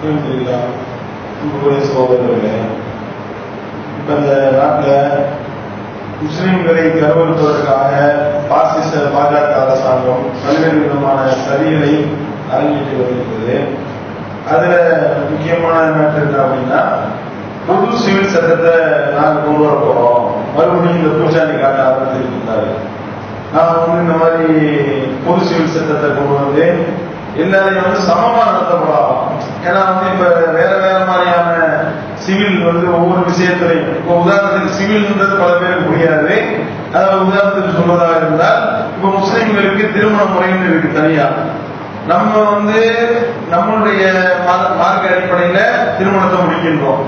அல்ஹம்துலில்லாஹ் உங்களுடைய சகோதரர்களே இப்ப இந்த நாட்டில் முஸ்லீம்களை கௌரவிப்பதற்காக பாசிச பாஜக அரசாங்கம் பல்வேறு விதமான சரிகளை அரங்கேற்றி வருகிறது அதுல முக்கியமான மேட்டர் என்ன அப்படின்னா பொது சிவில் சட்டத்தை நாங்கள் கொண்டு வர போறோம். மறுபடியும் இந்த பூஜாரி காட்ட ஆரம்பித்திருக்கிறாரு நான் வந்து இந்த மாதிரி பொது சிவில் சட்டத்தை கொண்டு வந்து எல்லாரையும் வந்து சமமா நடத்தப்படலாம் ஏன்னா வந்து இப்ப வேற வேற மாதிரியான சிவில் வந்து ஒவ்வொரு விஷயத்திலையும். இப்போ உதாரணத்துக்கு சிவில்ன்றது பல பேருக்கு புரியாது. அதாவது உதாரணத்துக்கு சொல்வதாக இருந்தால் இப்ப முஸ்லிம்களுக்கு திருமண முறைன்னு இருக்கு தனியா. நம்ம வந்து நம்மளுடைய மார்க்க அடிப்படையில திருமணத்தை முடிக்கின்றோம்.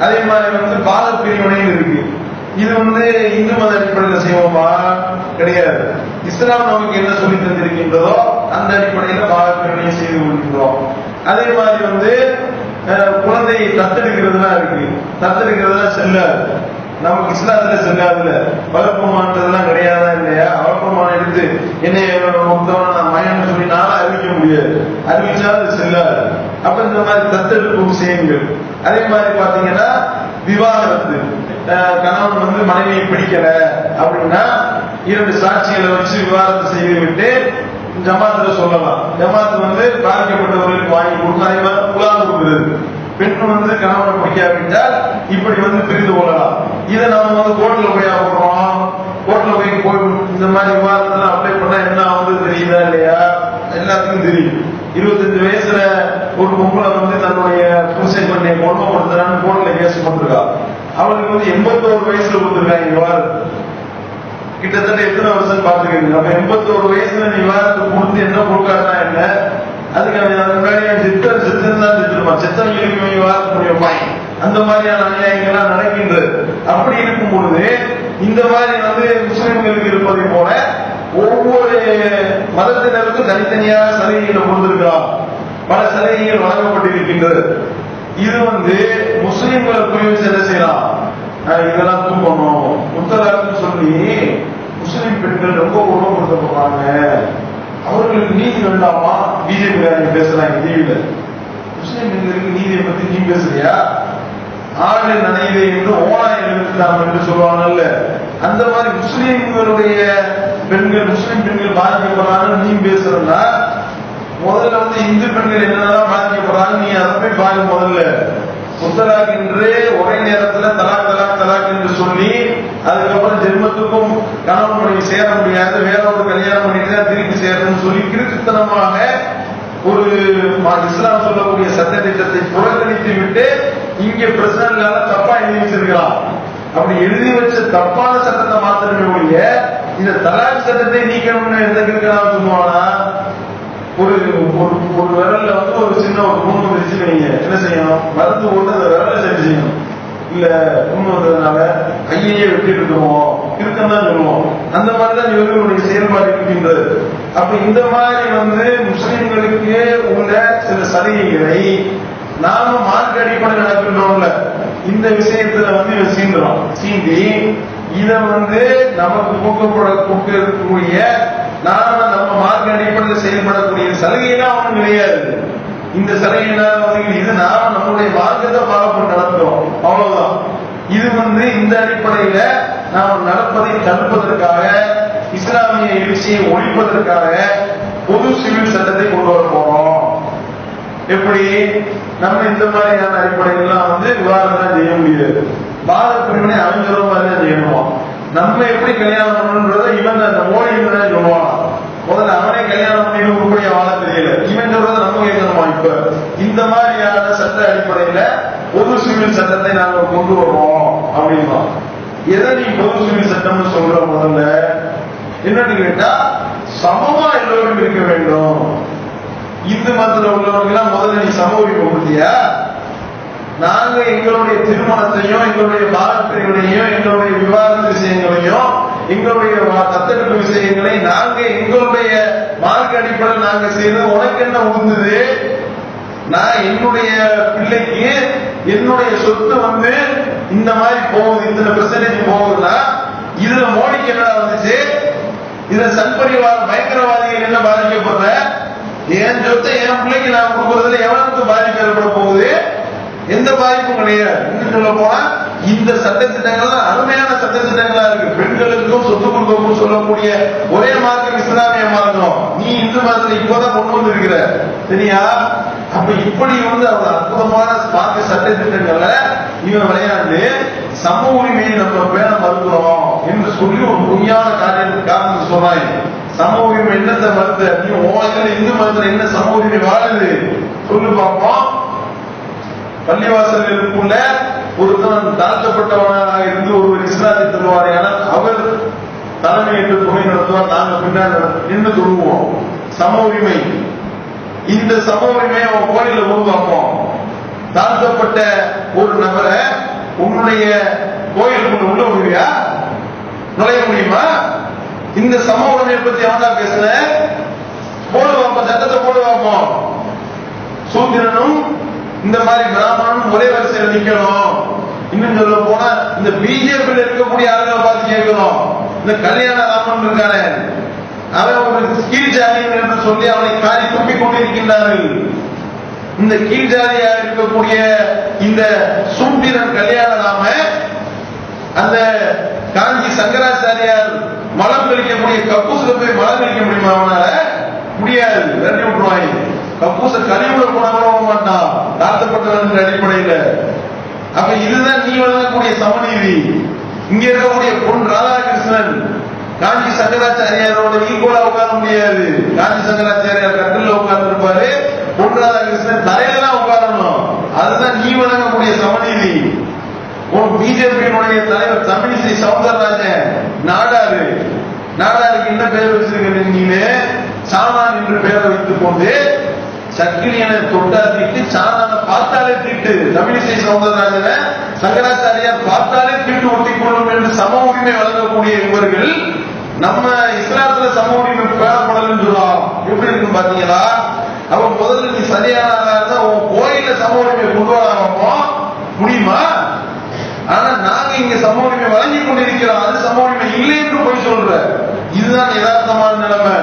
அதே மாதிரி வந்து பாத பிரிவினையும் இருக்கு. இது வந்து இந்து மத அடிப்படையில் செய்வோமா? கிடையாது. இஸ்லாம் நமக்கு என்ன சொல்லி தந்திருக்கின்றதோ அந்த அடிப்படையில பாத செய்து கொள்கின்றோம் அதே மாதிரி வந்து குழந்தையை தத்தெடுக்கிறதுலாம் இருக்கு. தத்தெடுக்கிறதுலாம் செல்லாது. நமக்கு இஸ்லாத்துல செல்லாதுல வளர்ப்பமானதெல்லாம் கிடையாதா இல்லையா? வளர்ப்பமான எடுத்து என்னைய மொத்தமா நான் மயன்னு சொல்லி நானும் அறிவிக்க முடியாது. அறிவிச்சா அது செல்லாது. அப்ப இந்த மாதிரி தத்தெடுப்பு விஷயங்கள் அதே மாதிரி பாத்தீங்கன்னா விவாகரத்து கணவன் வந்து மனைவியை பிடிக்கல அப்படின்னா இரண்டு சாட்சிகளை வச்சு விவாதத்தை செய்து விட்டு ஜமாத்துல சொல்லலாம். ஜமாத் வந்து பாதிக்கப்பட்டவர்களுக்கு வாங்கி கொடுத்தா அதே மாதிரி பெண் வந்து கணவனை பிடிக்காவிட்டால் இப்படி வந்து பிரிந்து கொள்ளலாம். இதை நம்ம வந்து கோர்ட்ல போய் ஆகிறோம் கோர்ட்ல போய் போய் இந்த மாதிரி விவாதத்துல அப்ளை பண்ணா என்ன ஆகுது தெரியுதா இல்லையா? எல்லாத்துக்கும் தெரியும். இருபத்தஞ்சு வயசுல ஒரு பொம்பளை வந்து தன்னுடைய புருஷன் பண்ணிய கொடுமைப்படுத்துறான்னு கோர்ட்ல கேஸ் பண்ணிருக்கா அவளுக்கு வந்து எண்பத்தோரு வயசுல கொடுத்துருக்காங்க விவாதம் கிட்டத்தட்ட எத்தனை வருஷம் பாத்துக்கீங்க அப்ப எண்பத்தோரு வயசுல நீ விவாதத்தை என்ன கொடுக்காருனா என்ன? அதுக்கு அவன் முன்னாடி அவன் சித்தர் சித்தன் தான் செத்துருப்பான். செத்தவங்களுக்கு இருக்கு விவாதம் முடியுமா அந்த மாதிரியான அநியாயங்கள்லாம் நடக்கின்றது. அப்படி இருக்கும் பொழுது இந்த மாதிரி வந்து முஸ்லிம்களுக்கு இருப்பதை போல ஒவ்வொரு மதத்தினருக்கும் தனித்தனியாக சலுகைகளை கொடுத்திருக்கலாம். பல சலுகைகள் வழங்கப்பட்டிருக்கின்றது. இது வந்து முஸ்லிம்களை குறி என்ன செய்யலாம். இதெல்லாம் தூக்கணும். முத்தலாக்குன்னு சொல்லி பெண்கள் ரொம்ப போவாங்க அவர்களுக்கு நீதி வேண்டாமா? பிஜேபி பேசுறாங்க டிவியில முஸ்லிம் பெண்களுக்கு நீதியை பத்தி நீ பேசுறியா? ஆடு நனையிலே என்று ஓனாய் எழுதிட்டாங்க என்று சொல்லுவாங்கல்ல. அந்த மாதிரி முஸ்லீம்களுடைய பெண்கள் முஸ்லீம் பெண்கள் பாதிக்கப்படுறாங்க நீ பேசுறா முதல்ல வந்து இந்து பெண்கள் என்னென்னலாம் பாதிக்கப்படுறாங்க? நீ அதை போய் பாரு முதல்ல. முத்தலாக் என்று ஒரே நேரத்துல தலாக் தலாக் தலாக் என்று சொல்லி அதுக்கப்புறம் ஜென்மத்துக்கும் கணவன் மனைவி சேர முடியாது வேற ஒரு கல்யாணம் பண்ணிட்டு தான் திருப்பி சேரணும்னு சொல்லி கிறுக்குத்தனமாக ஒரு இஸ்லாம் சொல்லக்கூடிய சட்ட திட்டத்தை புறக்கணித்து விட்டு இங்கே பிரசிடண்டால தப்பா எழுதி வச்சிருக்கலாம் அப்படி எழுதி வச்ச தப்பான சட்டத்தை மாத்திரமே ஒழிய இந்த தலாக் சட்டத்தை நீக்கணும்னு எந்த கிருக்கலாம் சொல்லுவானா? ஒரு ஒரு ஒரு விரல்ல வந்து ஒரு சின்ன ஒரு புண்ணு வச்சு வைங்க. என்ன செய்யணும்? மருந்து போட்டு அந்த விரலை சரி செய்யணும். இல்ல புண்ணு கையையே வெட்டி இருக்கோம்? இருக்கம் தான் சொல்லுவோம். அந்த மாதிரி தான் இவர்களுடைய செயல்பாடு இருக்கின்றது. அப்ப இந்த மாதிரி வந்து முஸ்லிம்களுக்கு உள்ள சில சலுகைகளை நாம மார்க் அடிப்படை நடக்கின்றோம்ல. இந்த விஷயத்துல வந்து இவன் சீண்டுறோம். சீண்டி இத வந்து நமக்கு கொடுக்கப்பட கொடுக்கக்கூடிய நாம செயல்படக்கூடிய சலுகையெல்லாம் அவனுக்கு கிடையாது. இந்த சலுகையெல்லாம் இது நாம நம்மளுடைய மார்க்கத்தை ஃபாலோ நடத்துறோம். அவ்வளவுதான். இது வந்து இந்த அடிப்படையில நாம் நடப்பதை தடுப்பதற்காக இஸ்லாமிய எழுச்சியை ஒழிப்பதற்காக பொது சிவில் சட்டத்தை கொண்டு வர போறோம். எப்படி? நம்ம இந்த மாதிரியான அடிப்படையெல்லாம் வந்து விவாதம் தான் செய்ய முடியாது. பாத பிரிவினை அவன் மாதிரி தான் செய்யணும். நம்ம எப்படி கல்யாணம் பண்ணணும்ன்றத இவன் தான் சொல்லுவான் முதல்ல அவனே கல்யாணம் பண்ணி உருப்படியா வாழ தெரியல இவன் சொல்றத நம்ம கேட்கணுமா இப்ப இந்த மாதிரியான சட்ட அடிப்படையில பொது சிவில் சட்டத்தை நாங்கள் கொண்டு வருவோம் அப்படின்னா எதை நீ பொது சிவில் சட்டம்னு சொல்ற முதல்ல? என்னன்னு கேட்டா சமமா எல்லோரும் இருக்க வேண்டும். இந்து மதத்துல உள்ளவர்கள்லாம் முதல்ல நீ சம உரிமை கொடுத்தியா? நாங்க எங்களுடைய திருமணத்தையும் எங்களுடைய பாரம்பரியங்களையும் எங்களுடைய விவாத விஷயங்களையும் எங்களுடைய தத்தெடுப்பு விஷயங்களை நாங்க எங்களுடைய மார்க் அடிப்படையில் நாங்க செய்யறது உனக்கு என்ன உந்துது? நான் என்னுடைய பிள்ளைக்கு என்னுடைய சொத்து வந்து இந்த மாதிரி போகுது இத்தனை பெர்சன்டேஜ் போகுதுன்னா இதுல மோடிக்கு என்ன வந்துச்சு? இதுல சன்பரிவார் பயங்கரவாதிகள் என்ன பாதிக்கப்படுற? என் சொத்தை என் பிள்ளைக்கு நான் கொடுக்கறதுல எவனுக்கு பாதிப்பு ஏற்பட போகுது? எந்த பாதிப்பும் கிடையாது. இன்னும் சொல்ல போனா இந்த சட்டத்திட்டங்கள் தான் அருமையான சட்டத்திட்டங்களா இருக்கு. பெண்களுக்கும் சொத்து கொடுக்கணும் சொல்லக்கூடிய ஒரே மார்க்கம் இஸ்லாமிய மார்க்கம் நீ இந்து மதத்துல இப்போதான் கொண்டு வந்திருக்கிற. சரியா? அப்ப இப்படி வந்து அவர் அற்புதமான மார்க்க சட்டத்திட்டங்களை இவன் விளையாண்டு சமூக உரிமையை நம்ம பேண மறுக்கிறோம் என்று சொல்லி ஒரு பொய்யான காரியம் காரணம் சொல்றாங்க சமூக உரிமை என்னத்தை மறுத்து? நீ உலகில் இந்து மதத்துல என்ன சமூக உரிமை வாழுது? சொல்லு பார்ப்போம் பள்ளிவாசல்களுக்குள்ள இருக்குள்ள தாழ்த்தப்பட்டவனாக இருந்து ஒருவர் இஸ்லாத்தை தருவாரையானால் அவர் தலைமை என்று துணை நடத்துவார். நாங்கள் பின்னால் நின்று சொல்லுவோம். சம உரிமை. இந்த சம உரிமையை அவன் கோயில உருவாக்கும் தாழ்த்தப்பட்ட ஒரு நபரை உன்னுடைய கோயிலுக்குள்ள உள்ள முடியா நுழைய முடியுமா? இந்த சம உரிமையை பத்தி எவன்டா போடு போடுவாப்ப சட்டத்தை போடுவாப்போம் சூத்திரனும் இந்த மாதிரி பிராமணனும் ஒரே வரிசையில் நிக்கணும். இன்னும் சொல்ல போனா இந்த பிஜேபியில் இருக்கக்கூடிய ஆளுங்களை பார்த்து கேட்கணும். இந்த கல்யாண ராமன் இருக்கானே அவன் ஒரு கீழ்ஜாதியன் என்று சொல்லி அவனை காரி துப்பி கொண்டிருக்கின்றார்கள் இந்த கீழ்ஜாதியா இருக்கக்கூடிய இந்த சூத்திரன் கல்யாண ராம அந்த காஞ்சி சங்கராச்சாரியார் மலம் கழிக்கக்கூடிய கப்பூசுல போய் மலம் கழிக்க முடியுமா அவனால? முடியாது. விரட்டி விட்டுருவாங்க. கப்பூச கழிவுல போனவங்க மாட்டான். தாழ்த்தப்பட்டவன் அடிப்படையில். அப்ப இதுதான் நீ வழங்கக்கூடிய சமநீதி. இங்க இருக்கக்கூடிய பொன் ராதாகிருஷ்ணன் காஞ்சி சங்கராச்சாரியாரோட ஈக்குவலா உட்கார முடியாது. காஞ்சி சங்கராச்சாரியார் கட்டில உட்கார்ந்து இருப்பாரு பொன் ராதாகிருஷ்ணன் தரையில தான் உட்காரணும். அதுதான் நீ வழங்கக்கூடிய சமநீதி. உன் பிஜேபியினுடைய தலைவர் தமிழிசை சவுந்தரராஜன் நாடாரு. நாடாருக்கு என்ன பெயர் வச்சிருக்க நீனு சாமான் என்று பெயர் வைத்துக் கொண்டு சக்கிலியனை தொட்டா திட்டு சாணான பார்த்தாலே திட்டு. தமிழிசை சௌந்தரராஜன சங்கராச்சாரியார் பார்த்தாலே திட்டு ஒட்டி கொள்ளும் என்று சம உரிமை வழங்கக்கூடிய இவர்கள் நம்ம இஸ்லாத்துல சம உரிமை பேணப்படலன்னு சொல்லுவோம் எப்படி இருக்கு பாத்தீங்களா? அப்ப முதல்ல நீ சரியான இருந்தா உன் கோயில சம உரிமை கொண்டு வராமப்போ முடியுமா ஆனா நாங்க இங்க சம உரிமை வழங்கி கொண்டிருக்கிறோம். அது சம உரிமை இல்லை என்று போய் சொல்ற. இதுதான் யதார்த்தமான நிலைமை.